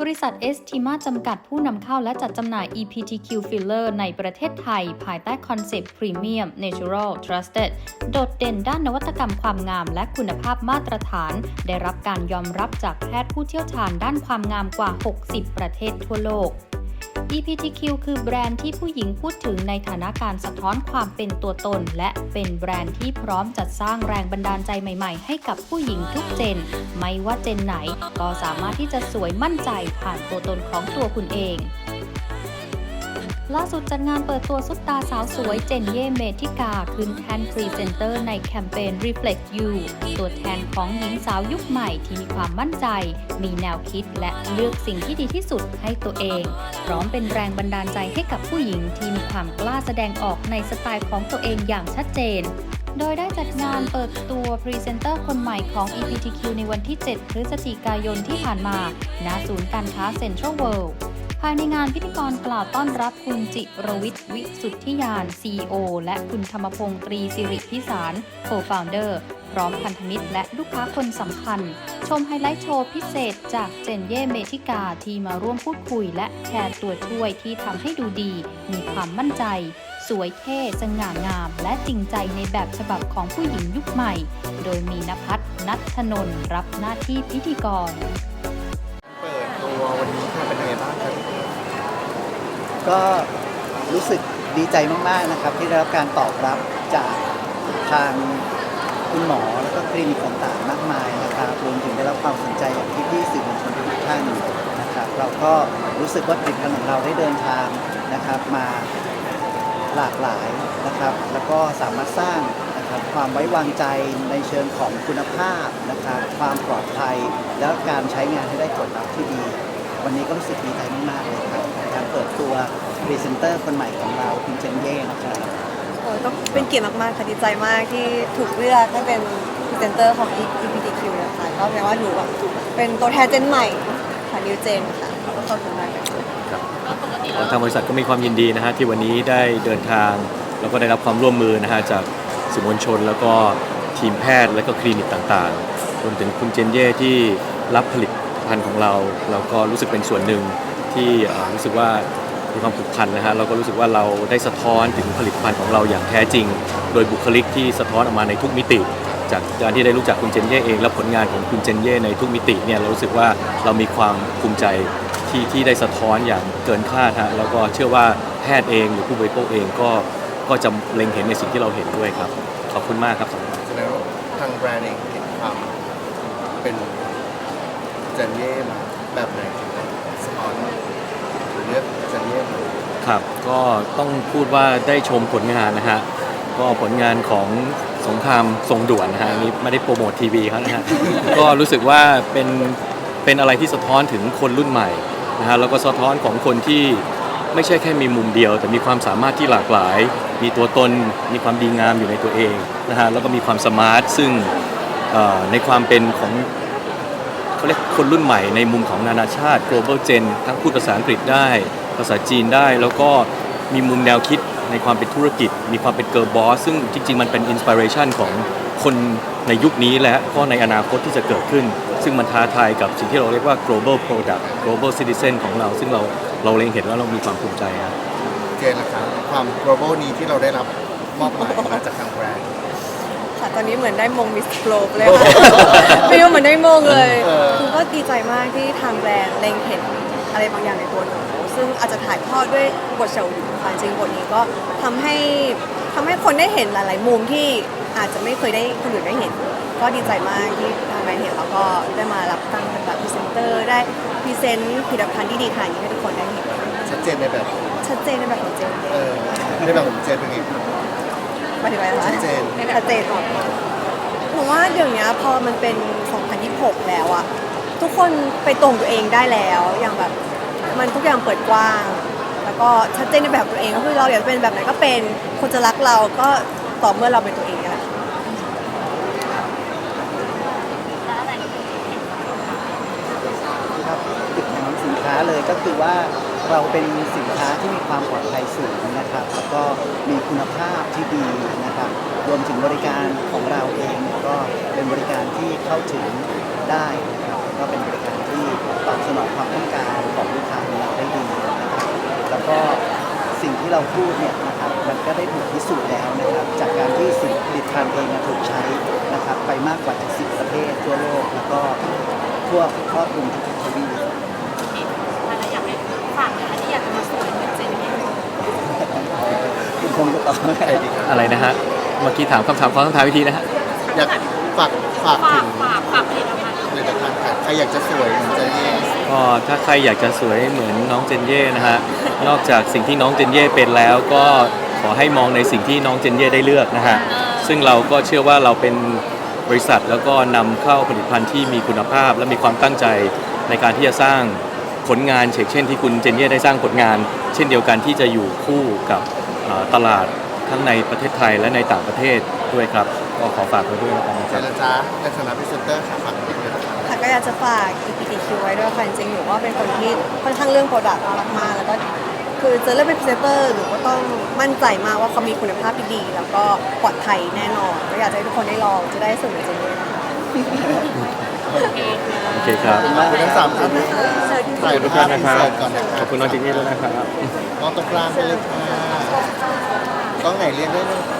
บริษัทเอสติมาจำกัดผู้นำเข้าและจัดจำหน่าย EPTQ filler ในประเทศไทย ภายใต้คอนเซปต์ Premium Natural Trusted โดดเด่นด้านนวัตกรรมความงามและคุณภาพมาตรฐาน ได้รับการยอมรับจากแพทย์ผู้เชี่ยวชาญด้านความงามกว่า 60 ประเทศทั่วโลก EPTQ คือแบรนด์ที่ผู้หญิงพูดถึงในฐานะการสะท้อนความเป็นตัวตน และเป็นแบรนด์ที่พร้อมจัดสร้างแรงบันดาลใจใหม่ๆ ให้กับผู้หญิงทุกเจน ไม่ว่าเจนไหน ก็สามารถที่จะสวยมั่นใจผ่านตัวตนของตัวคุณเองล่าสุดจัดงานเปิดตัวซุปตาสาวสวยเจนเย่เมธิกาขึ้นแทนพรีเซนเตอร์ในแคมเปญ Reflect You ตัวแทนของหญิงสาวยุคใหม่ที่มีความมั่นใจ มีแนวคิดและเลือกสิ่งที่ดีที่สุดให้ตัวเอง พร้อมเป็นแรงบันดาลใจให้กับผู้หญิงที่มีความกล้าแสดงออกในสไตล์ของตัวเองอย่างชัดเจน โดยได้จัดงานเปิดตัวพรีเซนเตอร์คนใหม่ของ EPTQ ในวันที่ 7 พฤศจิกายนที่ผ่านมา ณ ศูนย์การค้าเซ็นทรัลเวิลด์ ภายในงานพิธีกรกล่าวต้อนรับคุณจิรวิทย์วิสุทธิยาน CEO และคุณธรรมพงศ์ตรีสิริพิสาร Co-founder พร้อมพันธมิตรและลูกค้าคนสำคัญ ชมไฮไลท์โชว์พิเศษจากเจนเย่เมธิกาที่มาร่วมพูดคุยและแชร์ตัวช่วยที่ทำให้ดูดี มีความมั่นใจ สวยเท่สง่างาม และจริงใจในแบบฉบับของผู้หญิงยุคใหม่ โดยมีนภัทรนัทนนท์รับหน้าที่พิธีกร วันนี้ค่ะเป็นยังไงบ้างครับก็รู้สึกดีใจมากๆนะครับ ที่ได้รับการตอบรับจากทางคุณหมอแล้วก็คลินิกต่างๆ มากมายนะครับรวมถึงได้รับความสนใจจากพี่ๆสื่อมวลชนทุกท่านนะครับ เราก็รู้สึกว่าผลิตภัณฑ์ของเราได้เดินทางนะครับมาหลากหลายนะครับ แล้วก็สามารถสร้างนะครับความไว้วางใจในเชิงของคุณภาพนะครับ ความปลอดภัย แล้วการใช้งานให้ได้ผลลัพธ์ที่ดี วันนี้ก็รู้สึกดีใจมากๆเลยครับในการเปิดตัวพรีเซนเตอร์คนใหม่ของเราคุณเจนเย่นะครับโอ้ยก็เป็นเกียรติมากๆค่ะดีใจมากที่ถูกเลือกให้เป็นพรีเซนเตอร์ของ EPTQ นะคะก็แปลว่าหนูแบบเป็นตัวแทนเจนใหม่ค่ะนิวเจนค่ะก็ขอบคุณมากค่ะทางบริษัทก็มีความยินดีนะฮะที่วันนี้ได้เดินทาง แล้วก็ได้รับความร่วมมือนะฮะจากสื่อมวลชน แล้วก็ทีมแพทย์และก็คลินิกต่างๆรวมถึงคุณเจนเย่ที่รับผลิต ภัณฑ์ของเรา เราก็รู้สึกเป็นส่วนหนึ่งที่รู้สึกว่ามีความผูกพันนะฮะเราก็รู้สึกว่าเราได้สะท้อนถึงผลิตภัณฑ์ของเราอย่างแท้จริง โดยบุคลิกที่สะท้อนออกมาในทุกมิติ จากการที่ได้รู้จักคุณเจนเย่เองและผลงานของคุณเจนเย่ในทุกมิติเนี่ยเรารู้สึกว่าเรามีความภูมิใจที่ที่ได้สะท้อนอย่างเกินคาดฮะแล้วก็เชื่อว่าแพทย์เองหรือผู้บริโภคเองก็ก็จะเล็งเห็นในสิ่งที่เราเห็นด้วยครับ ขอบคุณมากครับสดงว่าทางแบรนด์เองเห็นความเป็น จนเย่มาแบบไหนถึงสปอนหรือเลือกเจนเย่มาครับ ก็ต้องพูดว่าได้ชมผลงานนะฮะ ก็ผลงานของสงครามทรงด่วนนะฮะอันนี้ไม่ได้โปรโมททีวีเขานะฮะ ก็รู้สึกว่าเป็นเป็นอะไรที่สะท้อนถึงคนรุ่นใหม่นะฮะแล้วก็สะท้อนของคนที่ไม่ใช่แค่มีมุมเดียว แต่มีความสามารถที่หลากหลาย มีตัวตนมีความดีงามอยู่ในตัวเองนะฮะแล้วก็มีความสมาร์ทซึ่งเอ่อในความเป็นของ เขาเรียกคนรุ่นใหม่ในมุมของนานาชาติ global gen ทั้งพูดภาษาอังกฤษได้ ภาษาจีนได้ แล้วก็มีมุมแนวคิดในความเป็นธุรกิจ มีความเป็นเกิร์ลบอสซึ่งจริง ๆ มันเป็นอินสปิเรชันของคนในยุคนี้และก็ในอนาคตที่จะเกิดขึ้น ซึ่งมันท้าทายกับสิ่งที่เราเรียกว่า global product global citizen ของเรา ซึ่งเราเราเล็งเห็นแล้วเรามีความภูมิใจครับเจนละครับความ global นี้ที่เราได้รับมอบหมายมาจากทางแบรนด์ ค่ะตอนนี้เหมือนได้มงมิสโกลบเลยค่ะไม่รู้เหมือนได้มงเลยเออคือก็ดีใจมากที่ทางแบรนด์เล็งเห็นอะไรบางอย่างในตัวหนูซึ่งอาจจะถ่ายทอดด้วยบทเฉลยค่ะจริงบทนี้ก็ทำให้ทำให้คนได้เห็นหลาย ๆ มุมที่อาจจะไม่เคยได้คนอื่นได้เห็น ก็ดีใจมากที่ทางแบรนด์เห็นแล้วก็ได้มารับตั้งเป็นแบบพรีเซนเตอร์ได้พรีเซนต์ผลิตภัณฑ์ที่ดีขนาดนี้ให้ทุกคนได้เห็นชัดเจนในแบบชัดเจนในแบบของเจนเออในแบบของเจนเป็นไงครับห มายถึงอะไรคะชัดเจน ชัดเจนก่อนผมว่าเดี๋ยวนี้พอมันเป็น 2026 แล้วอะทุกคนไปตรงตัวเองได้แล้ว อย่างแบบมันทุกอย่างเปิดกว้าง แล้วก็ชัดเจนในแบบตัวเองก็คือเราอยากจะเป็นแบบไหนก็เป็น คนจะรักเราก็ต่อเมื่อเราเป็นตัวเองนี่แหละครับจุดของสินค้าเลยก็คือว่า เราเป็นสินค้าที่มีความปลอดภัยสูงนะครับ แล้วก็มีคุณภาพที่ดีนะครับ รวมถึงบริการของเราเองก็เป็นบริการที่เข้าถึงได้นะครับก็เป็นบริการที่ตอบสนองความต้องการของลูกค้าของเราได้ดีนะครับแล้วก็สิ่งที่เราพูดเนี่ยนะครับมันก็ได้ถูกพิสูจน์แล้วนะครับ จากการที่สินผลิตภัณฑ์เองถูกใช้นะครับ ไปมากกว่า 10 ประเทศทั่วโลก แล้วก็ทั่วครอบคลุมทุก คุณคงจะตอบไม่ใครได้ดีครับอะไรนะฮะ เมื่อกี้ถามคำถามขอคำถามวิธีนะฮะ อยากฝากฝากฝาถึกงฝากฝากผลิตภัณฑ์ผลิตภัณฑ์ค่ะใครอยากจะสวยเหมือนเจนนี่ก็ถ้าใครอยากจะสวยเหมือนน้องเจนเย่นะฮะ นอกจากสิ่งที่น้องเจนเย่เป็นแล้วก็ขอให้มองในสิ่งที่น้องเจนเย่ได้เลือกนะฮะ ซึ่งเราก็เชื่อว่าเราเป็นบริษัทแล้วก็นำเข้าผลิตภัณฑ์ที่มีคุณภาพ และมีความตั้งใจในการที่จะสร้างผลงานเช่นที่คุณเจนเย่ได้สร้างผลงาน เช่นเดียวกันที่จะอยู่คู่กับเอ่อ ตลาดทั้งในประเทศไทยและในต่างประเทศด้วยครับ ก็ขอฝากไว้ด้วยแล้วกันนะเจครับ รจาในฐานะพรีเซนเตอร์ค่ะฝากผลิตภัณฑ์ค่ะก็อยากจะฝาก EPTQ ไว้ด้วยค่ะจริงๆหนูว่าเป็นคนที่ค่อนข้างเรื่องโปรดักต์มากๆแล้วก็คือเจอเรื่องเป็นพรีเซนเตอร์หนูก็ต้องมั่นใจมากว่าเขามีคุณภาพที่ดี แล้วก็ปลอดภัยแน่นอนก็อยากจะให้ทุกคนได้ลองจะได้สวยเหมือนเจนนี่นะคะโอเคครับ ขอบคุณทั้งสามท่านนะคะถ่ายขอบคุณทุกภาท่าพนอินะนครับเสิร์ตก่อนนะคขรัอบบคุณน้องเจนเย่ด้วยนะครับ มองตรงกลางไปเลยค่ะ กล้องไหนเรียนได้วยแล้วก็มีนะ